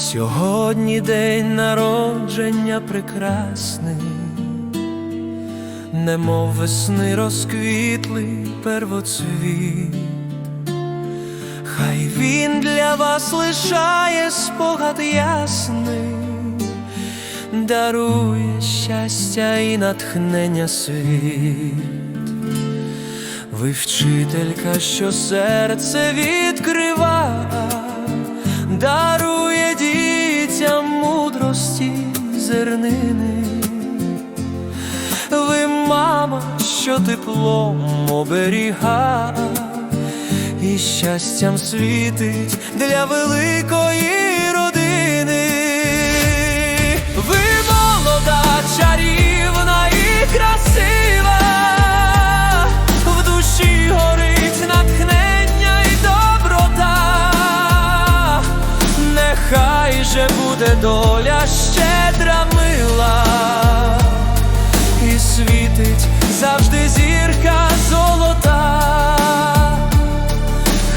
сьогодні день народження прекрасний, немов весни розквітлий первоцвіт. Хай він для вас лишає спогад ясний, дарує щастя і натхнення світ. Ви вчителька, що серце відкрива, мудрості зернини. Ви мама, що теплом оберіга і щастям світить для великої родини. Ви молода, чарівна і красива, в душі світить завжди зірка золота.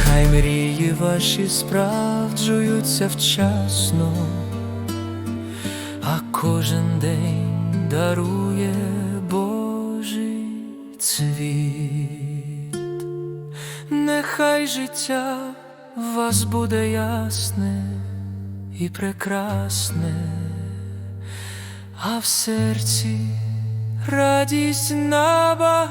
Хай мрії ваші справджуються вчасно, а кожен день дарує Божий цвіт. Нехай життя в вас буде ясне і прекрасне, а в серці радість набагато